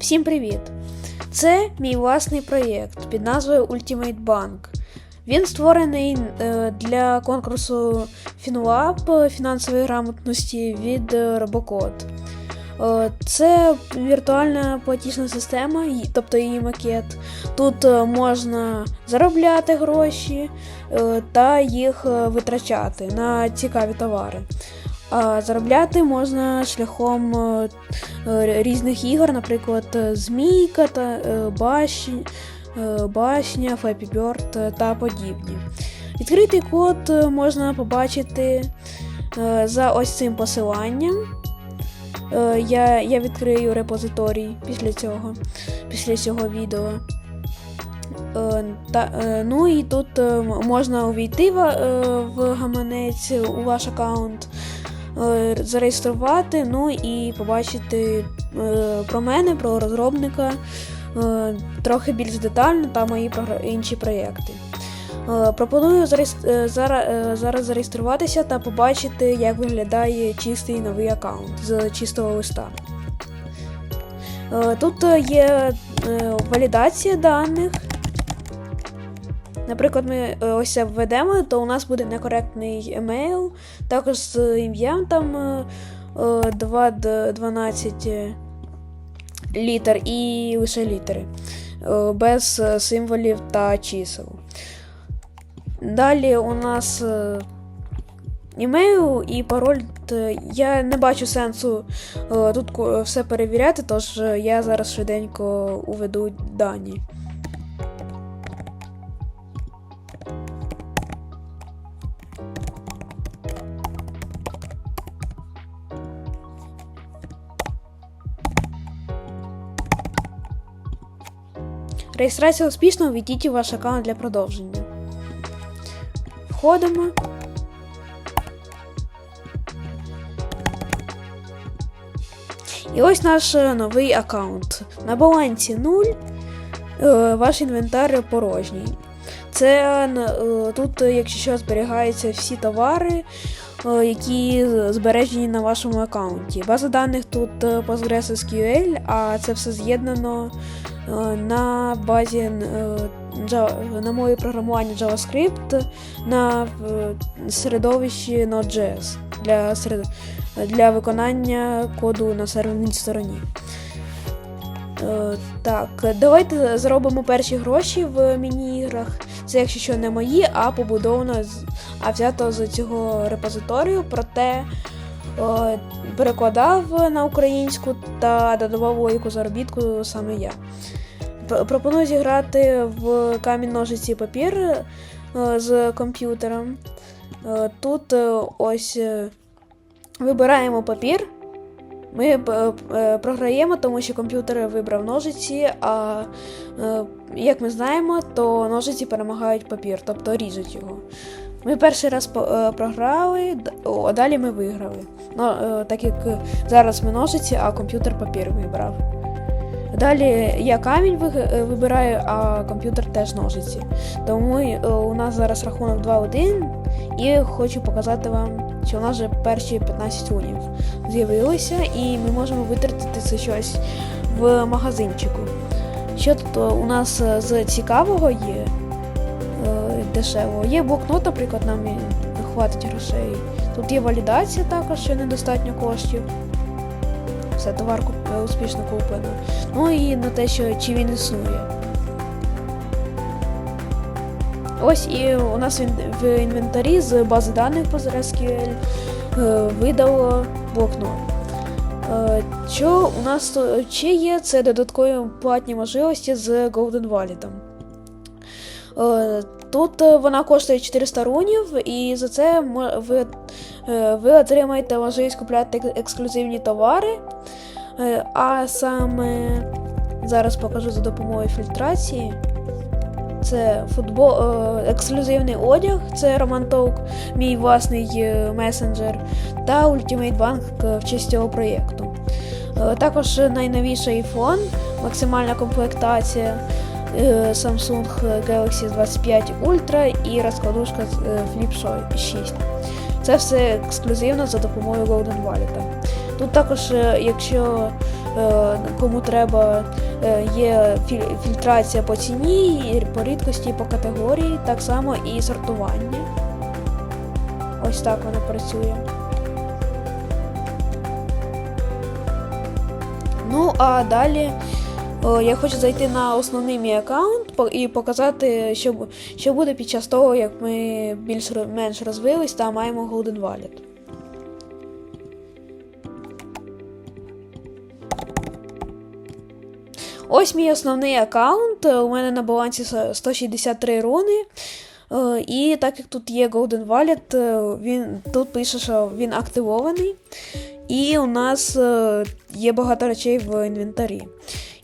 Всім привіт! Це мій власний проєкт під назвою Ultimate Bank. Він створений е, для конкурсу FinLab фінансової грамотності від е, Robocode. Е, Це віртуальна платіжна система, тобто її макет. Тут е, можна заробляти гроші е, та їх е, витрачати на цікаві товари. А заробляти можна шляхом е, е, різних ігор, наприклад, е, Змійка та Башня, Башня, Flappy Bird та подібні. Відкритий код можна побачити за ось цим посиланням. Я, я відкрию репозиторій після цього, після цього відео. Та, ну і тут можна увійти в, гаманець у ваш аккаунт, зареєструвати, ну і побачити е, про мене, про розробника е, трохи більш детально та мої інші проєкти. Е, Пропоную е, е, зараз зареєструватися та побачити, як виглядає чистий новий аккаунт з чистого листа. Е, Тут е, є е, валідація даних. Наприклад, ми е, ось введемо, то у нас буде некоректний емейл, також з ім'ям там е, е, 2 д- 12 е, літер і лише літери, без символів та чисел. Далі у нас імейл і пароль. Я не бачу сенсу тут все перевіряти, тож я зараз швиденько уведу дані. Реєстрація успішно, введіть ваш аккаунт для продовження. Входимо. І ось наш е, новий аккаунт. На балансі 0, е, ваш інвентар порожній. Це е, тут, якщо що, зберігаються всі товари, які збережені на вашому аккаунті. База даних тут е, PostgreSQL, а це все з'єднано е, на базі е, на мові програмування JavaScript на е, середовищі Node.js для, серед... для виконання коду на серверній стороні. Е, Так, давайте зробимо перші гроші в міні-іграх. Це, якщо що, не мої, а побудовано а взято з цього репозиторію, проте е, перекладав на українську та додавав логіку заробітку саме я. Пропоную зіграти в камінь ножиці папір е, з комп'ютером. Е, Тут ось вибираємо папір. Ми е, е, програємо, тому що комп'ютер вибрав ножиці, а е, як ми знаємо, то ножиці перемагають папір, тобто ріжуть його. Ми перший раз програли, а далі ми виграли. Ну, так як зараз ми ножиці, а комп'ютер папір вибрав. Далі я камінь вибираю, а комп'ютер теж ножиці. Тому у нас зараз рахунок 2-1, і хочу показати вам, що у нас вже перші 15 лунів з'явилися, і ми можемо витратити це щось в магазинчику. Що тут е, у нас е, з цікавого є е, дешевого? Є блокнот, наприклад, нам хватить грошей. Тут є валідація також, що недостатньо коштів. Все, товар успішно куплено. Ну і на те, що чи він існує. Ось і у нас в інвентарі з бази даних PostgreSQL е, видало блокнот. Е, Що у нас ще є, це додаткові платні можливості з Golden Wallet. Е, Тут вона коштує 400 рунів, і за це ви, ви отримаєте можливість купляти ексклюзивні товари. А саме зараз покажу за допомогою фільтрації. Це футбол, е, ексклюзивний одяг, це Роман Толк, мій власний е, месенджер, та Ultimate Bank в честь цього проєкту. Е, Також найновіший iPhone, максимальна комплектація Samsung Galaxy 25 Ultra і розкладушка Flip 6. Це все ексклюзивно за допомогою Golden Wallet. Тут також, якщо кому треба, е, є фільтрація по ціні, по рідкості, по категорії, так само і сортування. Ось так воно працює. Ну, а далі я хочу зайти на основний мій аккаунт і показати, що, що буде під час того, як ми більш менш розвились та маємо Golden Wallet. Ось мій основний аккаунт. е, У мене на балансі 163 руни. Е, І так як тут є Golden Wallet, е, він тут пише, що він активований. І у нас є багато речей в інвентарі.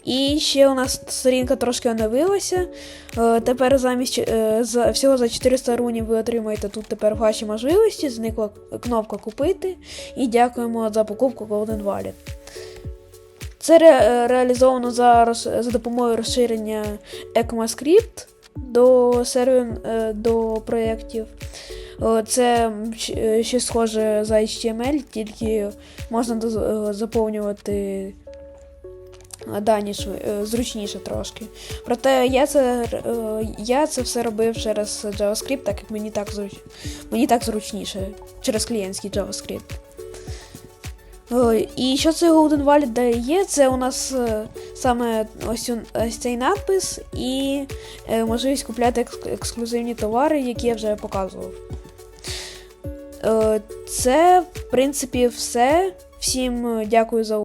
І ще у нас сторінка трошки оновилася. Тепер замість за, всього за 400 рунів ви отримаєте тут тепер ваші можливості. Зникла кнопка купити. І дякуємо за покупку Golden Wallet. Це ре, е, реалізовано за, за допомогою розширення ECMAScript до сервер е, до проєктів. Це е, щось схоже за HTML, тільки можна заповнювати дані зручніше трошки. Проте я це, я це все робив через JavaScript, так як мені так, мені так зручніше через клієнтський JavaScript. Е, І що цей Golden Valley дає? Це у нас е, саме ось, ось цей надпис і е, можливість купляти екск- ексклюзивні товари, які я вже показував. Це, в принципі, все. Всім дякую за